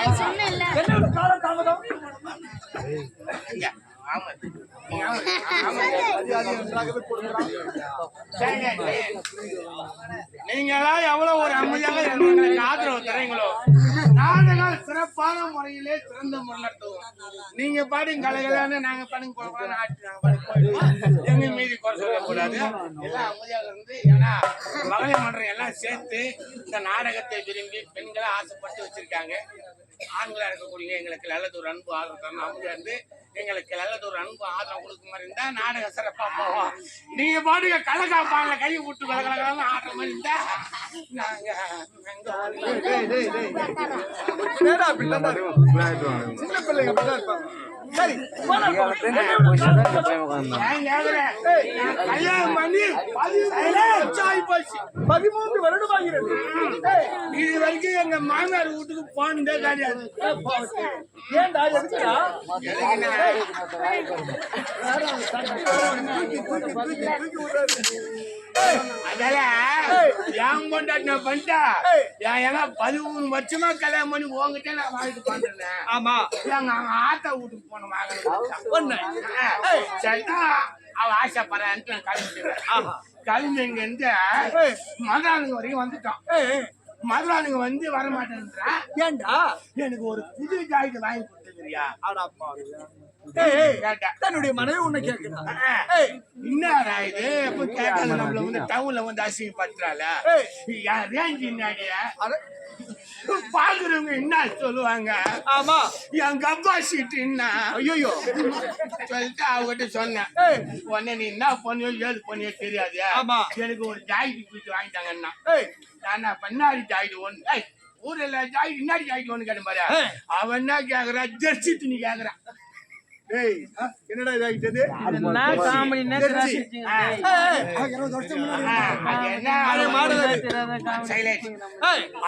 அது சொன்னேன்ல நீங்க எல்லாம் எவ்வளவு ஒரு அமைதியாக எங்களுக்கு ஆதரவு தரீங்களோ? நாடகம் சிறப்பான முறையிலே சிறந்த முன்னெடுத்துவோம் நீங்க பாடி கலைகளான நாங்க பண்ணி போகலாம் ஆட்சி நாங்க பண்ணி போயிடுவோம் எங்க மீறி குறை சொல்லக்கூடாது. எல்லாம் அமைதியாக இருந்து ஏன்னா மகளிர் மன்றம் எல்லாம் சேர்த்து இந்த நாடகத்தை விரும்பி பெண்களை ஆசைப்பட்டு வச்சிருக்காங்க. ஆண்களா இருக்கக்கூடிய எங்களுக்கு நல்லது ஒரு அன்பு ஆதரவு தரணும். இருந்து எங்களுக்கு நல்லது ஒரு அன்பு ஆதரவு கொடுக்க மாதிரி இருந்தா நாடகம் சிறப்பா போவோம். நீங்க பாட்டுங்க கலக்காப்பாங்க கை விட்டு கலக்கலன்னு ஆடுற மாதிரி இருந்தா நாங்க எங்க என்னடா அப்படி தாண்டா இருக்கு? சின்ன பிள்ளைங்க சரி. கல்யாணம் பண்ணி பதிமூன்று வருடம் ஆகிறது இது வரைக்கும் எங்க மாமியார் வீட்டுக்கு போனதே கிடையாது ஏன்டா எதுக்குடா என் பொண்டாட்டி நான் பண்ணிட்டா என் ஏன்னா பதிமூணு வருஷமா கல்யாணம் பண்ணி உங்ககிட்ட நான் வாழ்க்கை பண்றேன் ஆமா. எங்க அவங்க ஆத்தா வீட்டுக்கு போன ஒண்ணு. சரிதான் அவ ஆசைப்படுறான்ட்டு நான் கிளம்பிடுறேன் கிளம்பி இங்க இருந்து மதுரானுங்க வரைக்கும் வந்துட்டோம். மதுரானுங்க வந்து வர மாட்டேன்றா ஏன்டா? எனக்கு ஒரு புது ஜாக்கெட் வாங்கி கொடுத்துக்கிறியா? அடா தன்னுடைய மனைவி உன்னை ஏய், என்னடா இது? எப்ப கேட்காத நம்மள வந்து டவுன்ல வந்து அசிங்கப்படுத்துறாள? என்னடியா அட, பாக்குறவங்க என்ன சொல்லுவாங்க? ஆமா. என் கப்பா சீட்டு என்ன? ஐயோ சொல்லிட்டு அவகிட்ட சொன்னேன். உடனே நீ என்ன பண்ணியோ ஏது பண்ணியோ தெரியாது. ஆமா. எனக்கு ஒரு ஜாக்கெட் பீட்டு வாங்கிட்டாங்கன்னா. ஏய். நான் பண்ணாடி ஜாக்கெட் ஒன்று ஏய் ஊர்ல ஜாக்கெட் இன்னாடி ஜாக்கெட் ஒன்று கேட்டேன் பாரு. அவன் என்ன கேக்குறா ஜெர்சி துணி கேக்குறான். ஏய் என்னடா இதாகிட்டது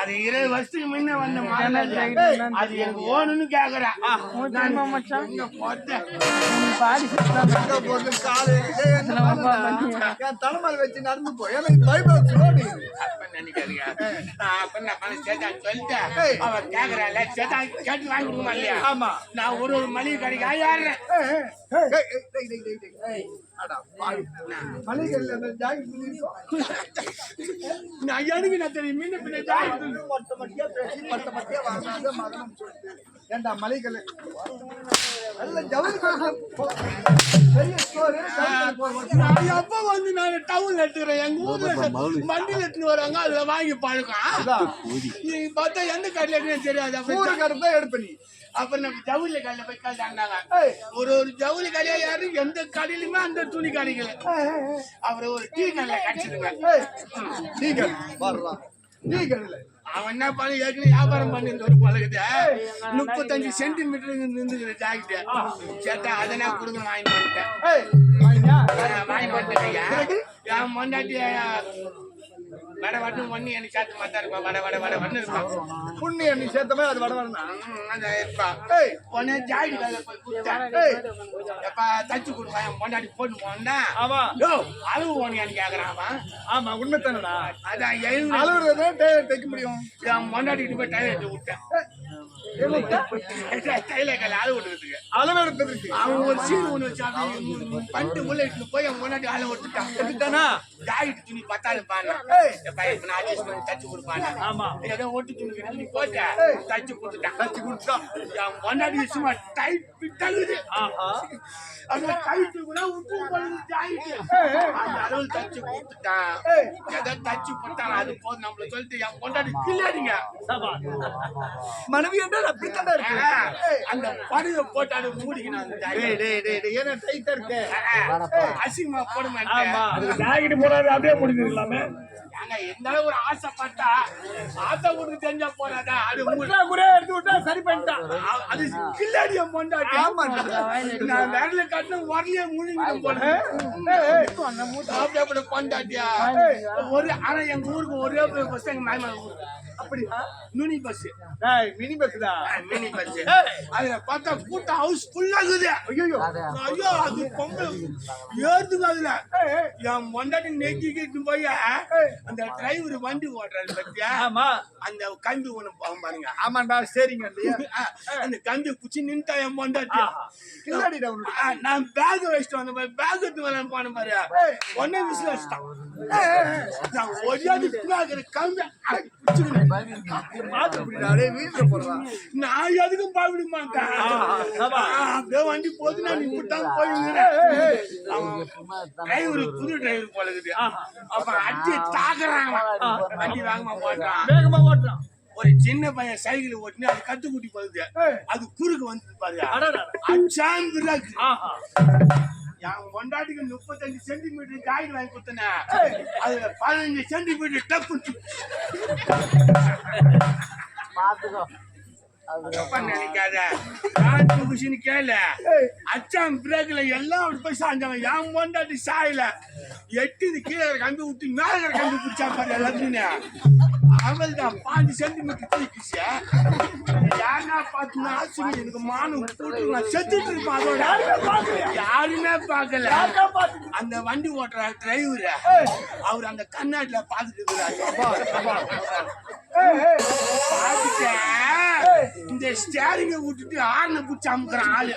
அது இருபது வருஷத்துக்கு முன்ன வந்த மாடல் அது. எனக்கு ஓணுன்னு கேக்குறா. உன் தெரியுமா மச்சான்? எங்க போட்டேன். பாடி சுத்தாங்க எங்க போகுது காலு? ஏய், என்ன நம்ம பண்ணா? என் தலைமையில வச்சு நடந்து போய் எனக்கு பைபிள் நினைக்காதீங்க. நான் அப்ப நான் சொல்லிட்டேன். கேக்குறாள் கேட்டு வாங்கி இல்லையா? ஆமா. நான் ஒரு ஒரு மளிகை கடைக்கு போக நான் எப்ப வந்து நான் டவுன்ல எடுத்துக்கிறேன்? எங்க ஊர்ல வண்டியில எடுத்துட்டு வராங்க அதுல வாங்கி பழக்கம். பார்த்தா எந்த கடையில தெரியாது அப்புறம் கடை தான். நீ அப்ப நம்ம ஜவுளி கடையில போய் ஏய், ஒரு ஒரு ஜவுளி கடையா யாரும் எந்த கடையிலுமே அந்த துணி ஏய். அப்புறம் ஒரு டீ கடையில கிடைச்சிருங்க ஏய், நீ கடை வரலாம் நீ கடையில. அவன் என்ன பண்ணி ஏற்கனவே வியாபாரம் பண்ணி ஒரு பழகுது முப்பத்தஞ்சு சென்டிமீட்டர் நின்றுக்கிற ஜாக்கெட் சேட்டா அதை நான் கொடுங்க வாங்கி வாங்கியா? வாங்கி ஐயா. என் மொண்டாட்டி வட வட்டு ஒண்ணு எனக்கு சேர்த்து மாத்தா இருப்பா வட வட வட வண்ணு இருப்பான் புண்ணியம் நீ சேர்த்த மாதிரி அது வட இருப்பான் ஏய். உடனே ஏய். எப்பா தச்சு கொடுப்பா என் போட்டு போனா ஆமா. அளவு ஓனியான்னு கேக்குறான் அவன். ஆமா உண்மைத்தானடா அதான் எழுநூறு அளவுறதே டேலர் தைக்க முடியும். என் மொண்டாட்டிட்டு போய் டைலர் விட்டேன் அவன் ஒரு சீன் ஒண்ணு வச்சு அப்படி பண்ணிட்டு உள்ள போய் அவன் முன்னாடி ஆளை விட்டுட்டான் எடுத்தானா ஜாக்கெட் துணி பத்தாது பாரு. தச்சு கொடுப்பாங்க ஆமா. ஏதோ ஒட்டு துணி போட்ட. தச்சு கொடுத்துட்டான். தச்சு கொடுத்தான் முன்னாடி சும்மா டைட் பிட்டங்குது ஆஹா. அந்த கூட அந்த அளவு தச்சு கொடுத்துட்டான். ஏதோ தச்சு கொடுத்தான் அது போதும். நம்மள சொல்லிட்டு என் கொண்டாடி கில்லாதீங்க சபா. மனைவி இருக்கு. அந்த படுகை போட்டு அதை மூடிக்கணும் அந்த டேய் jacket. டேய் டேய் டேய் என்ன டைட்டா இருக்கு. அசிங்கமா போட ஆமா மாட்டேன் ஜாக்கெட் போடாத அப்படியே முடிஞ்சிடலாமே. எந்த அளவு ஒரு ஆசைப்பட்டா ஆசை கொடுத்து தெரிஞ்சா போறாதா? அது உங்க- கூட எடுத்து விட்டா சரி பண்ணிட்டான். அது கில்லாடிய பொண்டாட்டி. நான் விரல கட்டின வரலையே முழுங்கிடும் போல அப்படியே அப்படி பொண்டாட்டியா? ஒரு ஆனா எங்க ஊருக்கு ஒரே பஸ் எங்க மாமா அப்படியா நுனி பஸ் மினி பஸ்டா மினி பஸ். அதுல பார்த்தா கூட்டம் ஹவுஸ் ஃபுல்லாகுது ஐயோ ஐயோ அது பொம்பளை. ஏறுதுங்க அதுல. என் மொண்டாட்டி நெக்கிக்கிட்டு போய் அந்த அந்த டிரைவர் வண்டி ஓட்டுறாரு பத்தியா? ஆமா. அந்த கம்பி ஒண்ணு போகும் பாருங்க. ஆமாண்டா சரிங்க அந்த கம்பி குச்சி நின்ட்டா என் பொண்டாட்டி ஆ, நான் பேக் வச்சுட்டு வந்த பாரு பேக் எடுத்து வரேன் போன பாரு. ஒன்னே விசில் வச்சுட்டான் நான் ஒடியாந்து பின்னாடி கம்பி நான் எதுக்கும் பாவிட மாட்டேன் அப்படியே வண்டி போது நான் இப்படித்தான் போயிருந்தேன் டிரைவர் புது டிரைவர் போல இருக்குது. அப்ப அடி வண்டி வேகமா ஓட்டுறான் ஒரு சின்ன பையன் சைக்கிள் ஓட்டினு அது கத்துக்குட்டி போகுது. அது குறுக்கு வந்து பாருங்க ஆஹா. என் பொண்டாட்டிக்கு முப்பத்தஞ்சு சென்டிமீட்டர் காயின் வாங்கி கொடுத்தேன். அதுல பதினஞ்சு சென்டிமீட்டர் டப்பு தப்பா நினைக்காத. நான் குஷின்னு கேளு. அச்சான் பிரேக்ல எல்லாம் அப்படி போய் சாஞ்சாங்க. என் பொண்டாட்டி சாயல. எட்டு கீழே கம்பி விட்டு மேல கம்பி பிடிச்சா பாரு எல்லாத்தையும் அவள் தான் பாஞ்சு சென்டிமீட்டர் தூக்கிச்சு. யாருன்னா பார்த்துனா ஆசிரியர் எனக்கு மானம் போட்டு நான் செத்துட்டு இருப்பேன். அதோட யாருமே பார்க்கல. அந்த வண்டி ஓட்டுற டிரைவர் அவர் அந்த கண்ணாடில பாத்துட்டு இருக்கிறாரு. இந்த ஸ்டேரிங்க விட்டுட்டு ஆர்ன பிடிச்சி அமுக்குறான் ஆளு.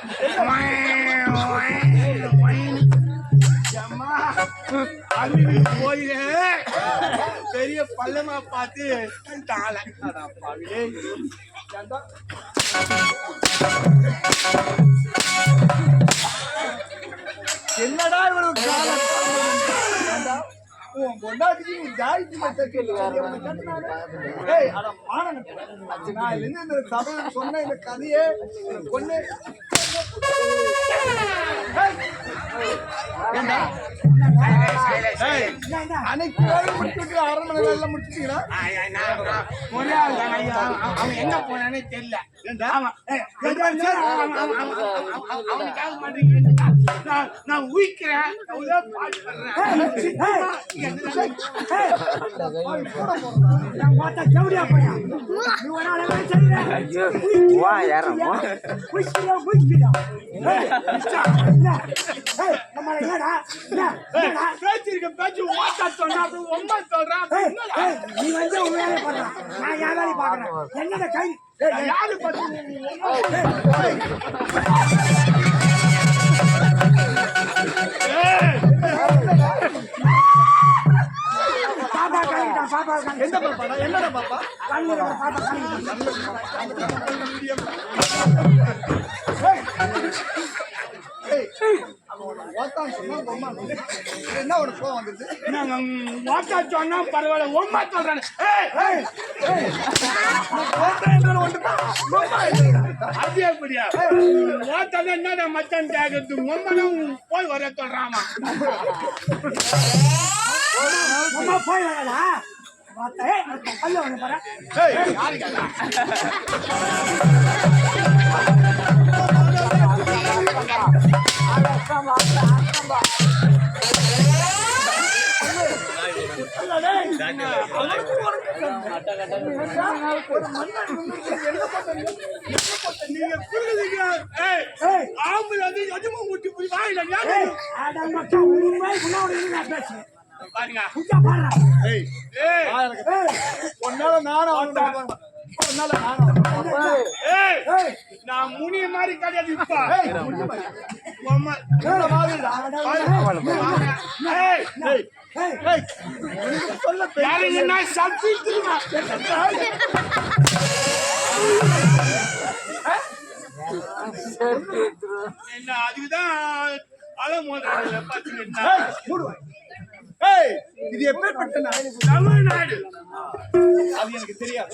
அம்மா, அழுது போய் பெரிய பள்ளமா பார்த்து தாள. என்னடா இவ்வளவு காலம் உன் பொண்டாட்டிக்கு நீ ஜாதிக்கு மட்டும் ஏய், அட நான் இதுல இந்த சபையில சொன்ன இந்த கதையே பொண்ணு ஏண்டா? அன்னைக்கு முடிச்சுட்டு அரை மணி நேரம் முடிச்சிட்டீங்களா ஒரே ஆள் அவன் அவன் எங்க போனானே தெரியல அவனுக்காக மாட்டேங்கிறேன். நான் நான் உயிக்கிறேன் அவ்வளோ பாட்டு பண்றேன் சித்தமா, என்ன? பேச்சிருக்க பேச்சு ஓட்டா சொன்னா ஒன்பா சொல்றான்? நீ வந்து வேலையை பண்ற நான் என் வேலையை பாக்குறேன். என்னோட கை? யாரு பார்த்து இது என்ன கோவம் வந்துச்சு சொன்னா பரவாயில்ல ஒன்பா சொல்றானே அது எப்படியா ஓட்டால என்னடா மச்சான் கேக்குறது மொம்மனும் போய் வர சொல்றாமா போய் வரடா நீங்க ஆம்பளை வந்து முட்டி வாயில உண்மை நான் பேசுறேன் பாருங்க. ஏய், ஏய். நானும். ஏய். நான் முனிய மாதிரி கிடையாது இப்ப. ஏய். ஏய், ஏய். சொல்ல என்ன அதுக்குதான் மூடு வாய். ஏய், இது எப்பேற்பட்ட நாடு? தமிழ்நாடு அது எனக்கு தெரியாது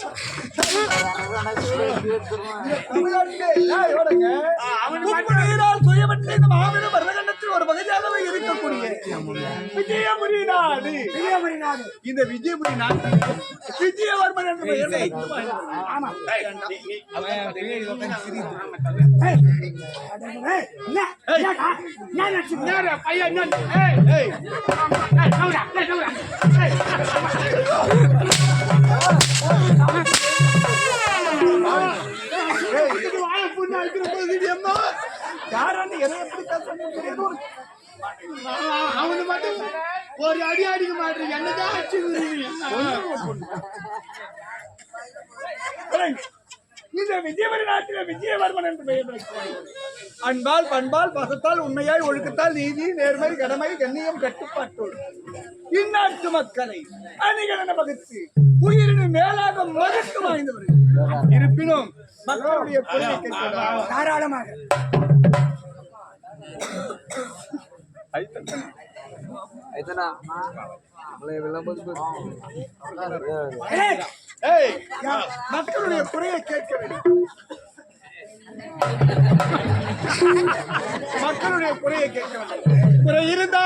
தமிழ்நாட்டிலே, சுயமற்ற இந்த மாபெரும் மரணகண்டத்தில் ஒரு பகுதியாகவே இருக்கக்கூடிய விஜயபுரி. நாடு விஜயபுரி நாடு இந்த விஜயபுரி நாட்டில் விஜயவர்மன் என்ற பெயர் யாரான்னு எதை எப்படி தெரியாது ஒரு அவனு மட்டும் ஒரு அடி அடிக்க மாட்டீங்க என்னதான் அடிச்சு இந்த விஜயவரி நாட்டில விஜயவர்மன் என்று பெயர். அன்பால் பண்பால் பசத்தால் உண்மையாய் ஒழுக்கத்தால் நீதி நேர்மை கடமை கண்ணியம் கட்டுப்பாட்டோடு. இந்நாட்டு மக்களை அணிகலன வகுத்து உயிரினு மேலாக மதித்து வாய்ந்தவர்கள். இருப்பினும் மக்களுடைய தாராளமாக. மக்களுடைய குறையை கேட்க வேண்டும். மக்களுடைய குறையை கேட்க வேண்டும். குறை இருந்தா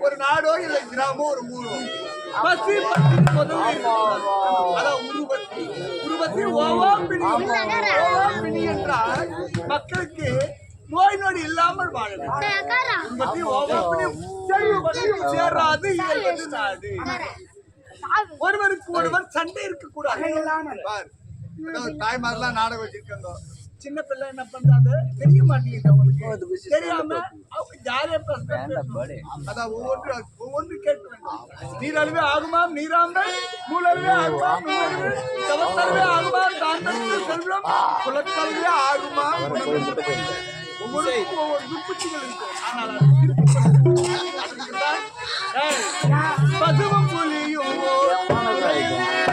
ஒரு நாடோ இல்லை கிராமோ ஒரு ஊரோ? பசி பசி முதல்ல. அதான் உருவத்தி. உருவத்தி ஓவாப்பினி ஓவாப்பினி என்றால் மக்களுக்கு நோய் நொடி இல்லாமல் வாழணும் உருவத்தி ஓவாப்பினி செரு வகையும் சேராது நாடு. ஒருவருக்கு ஒருவர் சண்டை இருக்கக்கூடாது. பார் அதாவது தாய்மாரெல்லாம் நாடகம் வச்சிருக்காங்க. சின்ன பிள்ளை என்ன பண்றாங்க? தெரிய மாட்டேங்குது அவங்களுக்கு. தெரியாம அவங்க ஜாலியா பேசுறாங்க அதான் ஒவ்வொன்று ஒவ்வொன்று கேட்க வேண்டும். நீரழிவே ஆகுமாம் நீராம்பை நூலறிவே ஆகுமாம் நூலறிவே தவத்தறிவே ஆகுமாம் தாண்டறிவே செல்வம்? ஆகுமாம் ஒவ்வொருக்கும் ஒவ்வொரு துப்புச்சிகள் இருக்கும் ஆனால் பசுவும்